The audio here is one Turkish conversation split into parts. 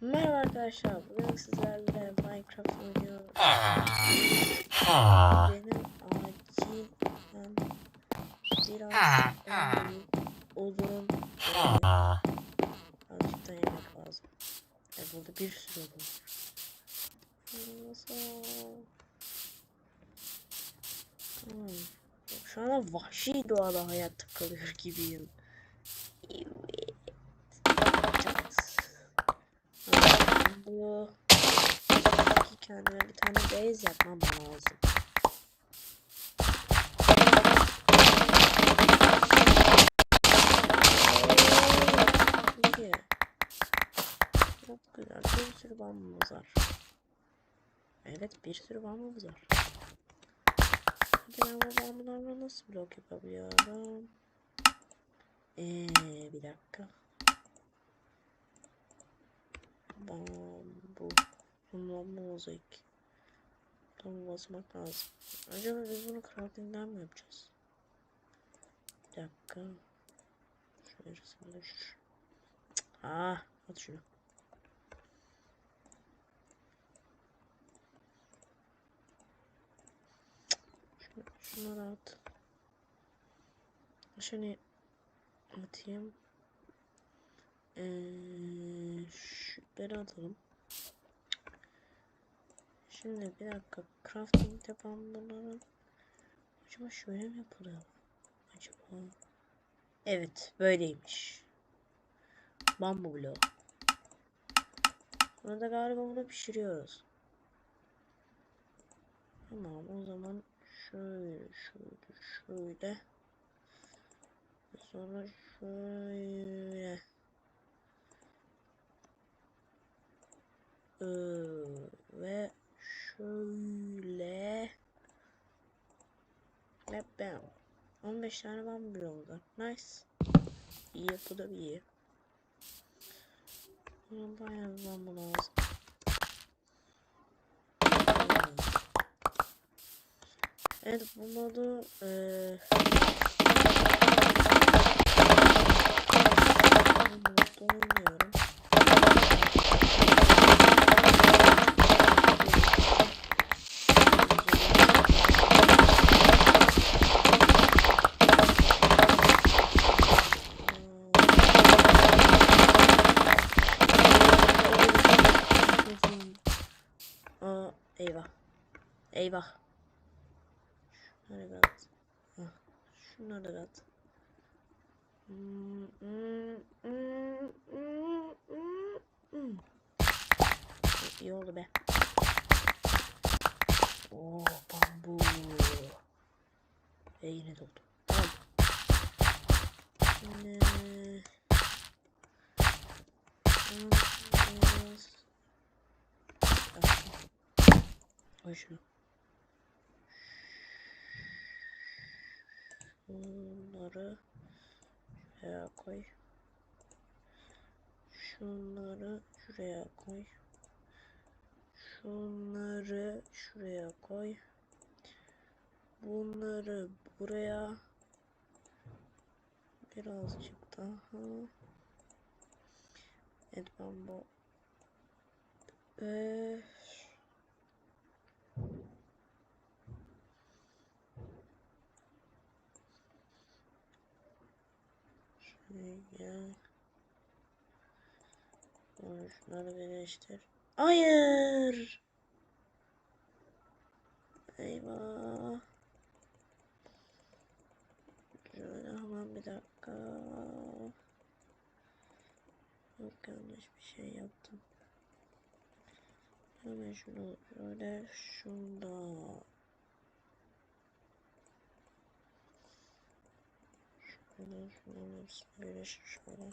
Merhaba arkadaşlar, bugün sizlerle Minecraft oynuyoruz. Benim acilen biraz odun azıcık da yemek lazım. E burada bir sürü odun? Hmm. Şu anda vahşi doğada hayatta kalıyor gibiyim. Evet. Yapacağız. Bu ki kendime bir tane base yapmam lazım. İyi. Çok güzel. Bir sürü bambumuz var. Evet bir sürü bambumuz var. Ben bu bambularla nasıl blok yapabiliyorum? Eee bir dakika. Bambu. Bundan mozaik. Tam basmak lazım. Acaba biz bunu crafting'den mi yapacağız? Bir dakika. Şurasını düşür. Ah, at. Şunu, şunları at. Şunu atayım. Ee, şunları atalım. Şimdi bir dakika crafting yapan bunların acaba şöyle mi yapılıyor? Acaba Evet böyleymiş. Bambu bloğu. Burada galiba bunu pişiriyoruz. Tamam o zaman şöyle şöyle şöyle sonra şöyle Ee, ve şöyle ve bam 15 tane bambu bloğu var. Nice. İyi bu da iyi. Bayağı bir bambu lazım. Evet bu modu eee Şunları at. Hah, Şunları da hmm. İyi oldu be. Oo bambu. Ve yine doldu. Tamam. Şimdi... Biraz- Koy şunu. Şunları şuraya koy. Şunları şuraya koy. Şunları şuraya koy. Bunları buraya. Birazcık daha. Evet ben bu. Ee, Sonra Şunları birleştir. Hayır. Eyvah. Şöyle hemen bir dakika. Çok yanlış bir şey yaptım. Hemen şunu şöyle şunda. Şöyle şöyle.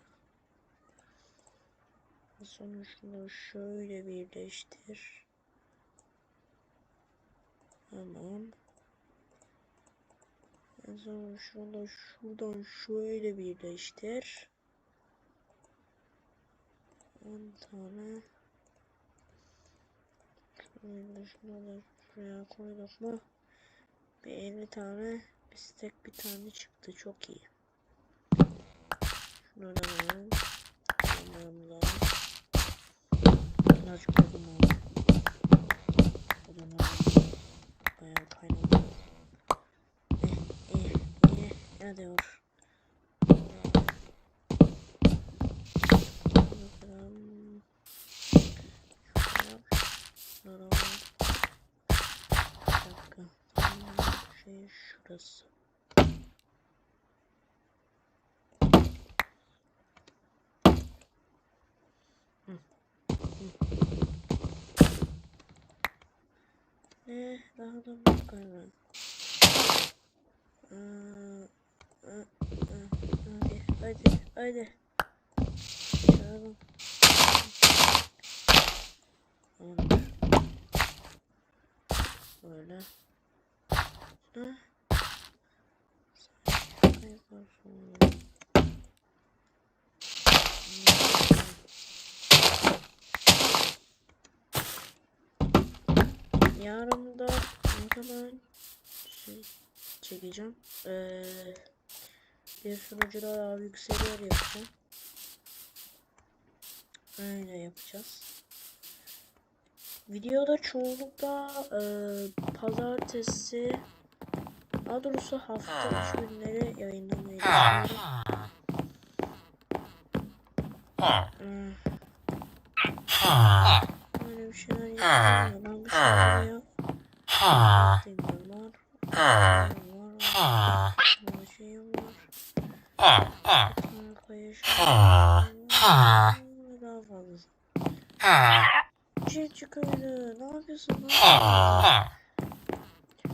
Sonra şöyle birleştir. Tamam. Sonra şunu da şuradan şöyle birleştir. 10 tane. Şöyle da şuraya koyduk mu? Bir 50 tane bir stack bir tane çıktı. Çok iyi. Şunları alalım. Bunları alalım. Birazcık odun oldu. Odunlar bayağı kaynadı. Eh eh eh. Hadi vur. Bakalım. Şurada. Şurada var. Bir dakika. Tam şey şurası. Ne? Daha da bir galiba. Aa, aa, aa, Hadi, hadi, hadi. Çağırın. Tamamdır. Böyle. Ha? Şuraya Yarın da muhtemelen şey çekeceğim. Ee, bir sunucuda abi yükseliyor yapacağım. Öyle yapacağız. Videoda çoğunlukla e, pazartesi daha doğrusu hafta üç günleri yayınlamayı düşünüyorum. Hmm. Böyle bir şeyler yapıyorum. Ben bu şeyleri yap. Demiyorlar. Var. Böyle şeyim var. Sonra koyuşum. Daha fazlası. Çiftçi köylü. Ne yapıyorsun lan?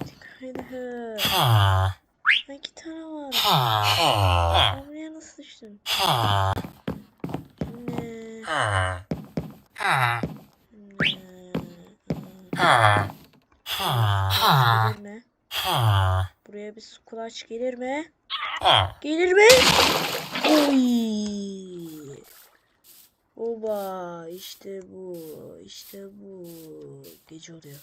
Çiftçi köylü. Ha, iki tane var. Ben buraya nasıl düştüm? Şimdi... Gelir mi? Buraya bir skulaç gelir mi? Gelir mi? Oy! Oba işte bu işte bu gece oluyor.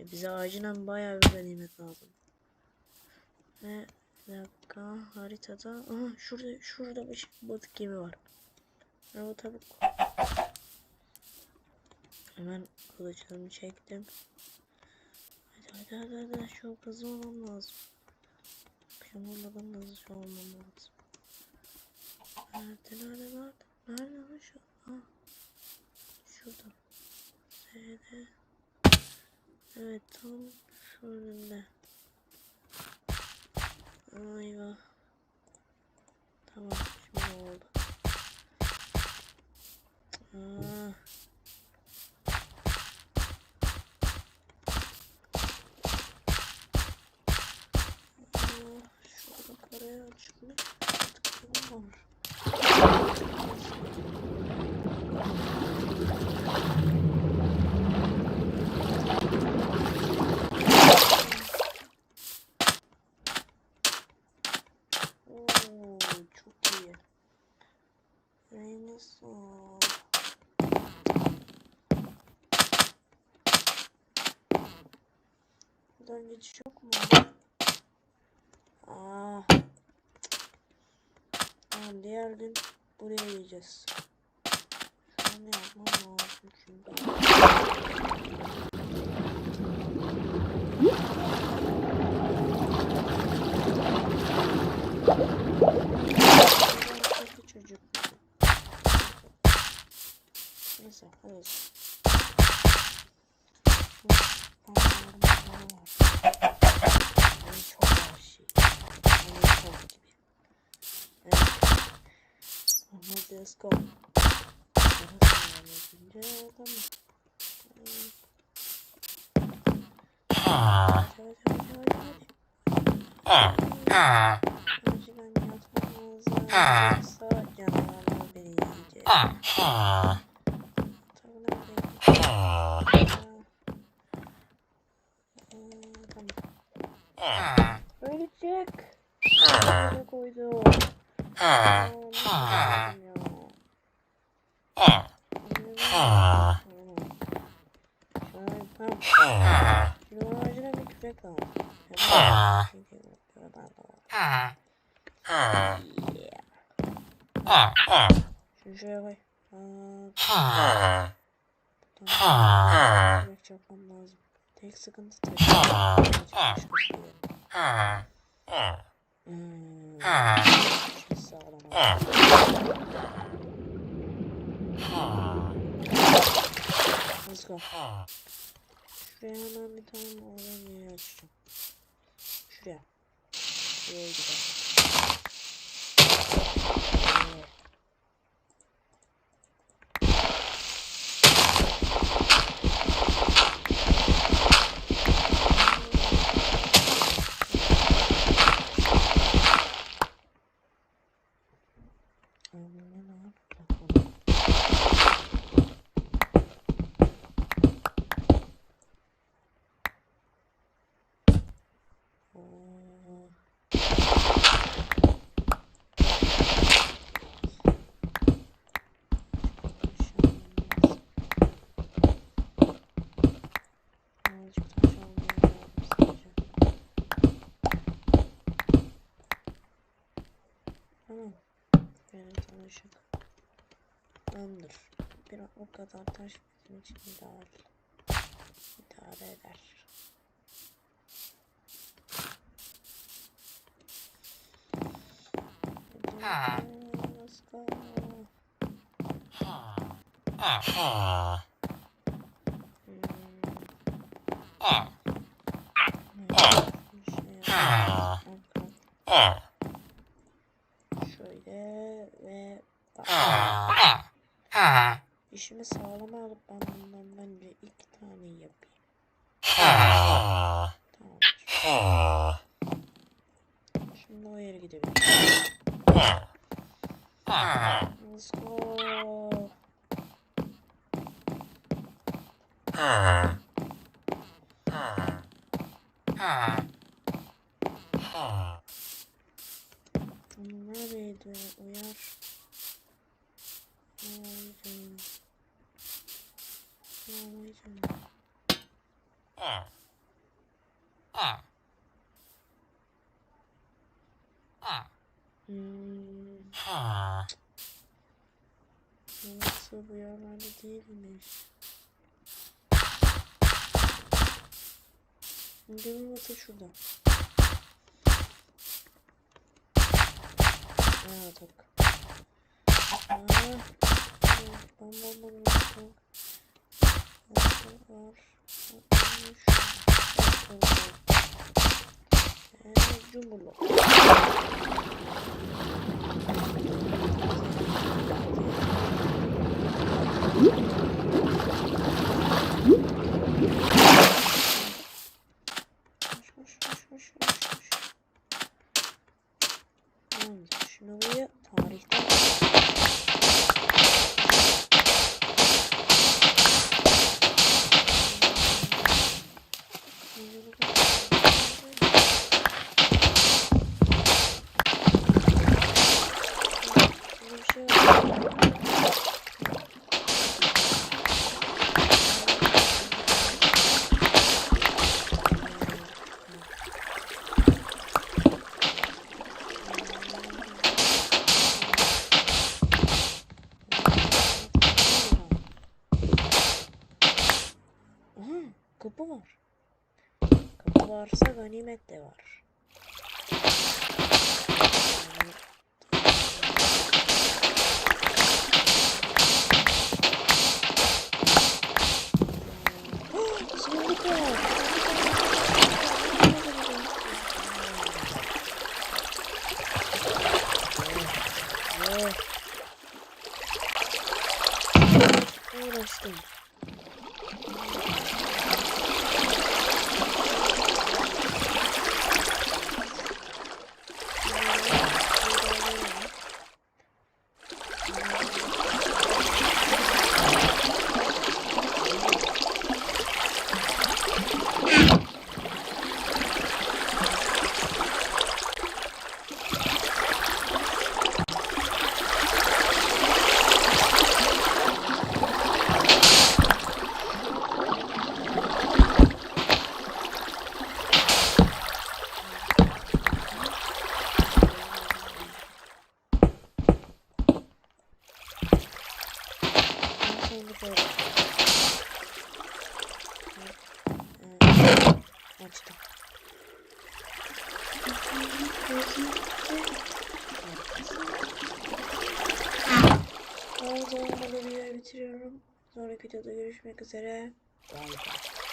E bize acilen bayağı bir ganimet lazım. Ve bir dakika haritada aha şurada şurada bir batık gemi var. Merhaba tavuk. Hemen kılıçlarımı çektim. Hadi hadi hadi hadi şu hızlı olmam lazım. Akşam olmadan da hızlı olmam lazım. Nerede nerede nerede? Nerede lan şu? Ha. Şurada. Nerede? Evet tam şu önünde. Eyvah. Tamam şimdi oldu. Aa. Aa, Şurada paraya çıkmış. Tıklım var. Oo, çok iyi. Neyse. Buradan geçiş yok mu? Aa. Tamam diğer gün buraya yiyeceğiz. Şu an ne yapmam lazım çünkü. Çocuk. Neyse hadi. Şu pamuklarım falan var. Yani çok vahşi. Yani çok gibi. Evet. Hadi let's go. Daha sonra yapınca tamam. Evet. Hadi hadi hadi hadi. Acilen yatmamız lazım. Yoksa canavarlar beni yiyecek. Tabii nerede? Aa, Tamam. Ölecek. Ne koydu? Aa, nasıl koydum ya? Tamam. Şöyle, tamam. Şimdi bana acilen bir kürek lazım. Hemen. Çünkü buradan da var. Yeah. Şunu şuraya koy. Aa, Tamam. Direkt yapmam lazım. Tek sıkıntı taşı. Başka bir şey yok. Hmm. Şimdi sağlam oldu. Let's go. Şuraya hemen bir tane oraya açacağım. Şuraya. Şuraya gidelim. Evet. Aman lan. Bakalım. Oo. Şans. Azıcık taş almaya lazım sadece. Tamam. Benim tanışık. Tamamdır. Bir o kadar taş bizim için ideal. İdare eder. Let's go. Şöyle ve bak. İşimi sağlama alıp ben bundan bence iki tane yapayım. Tamamdır. Şimdi o yere gidebiliriz. Let's go. Bunu neredeydi? Uyar. Vay Vay canına. Hmm. Nasıl yerlerde değilmiş. Gönül batı şurada. Ha tak. Bam bam. Var. Eee cumhurlu. Videoda görüşmek üzere. Bay.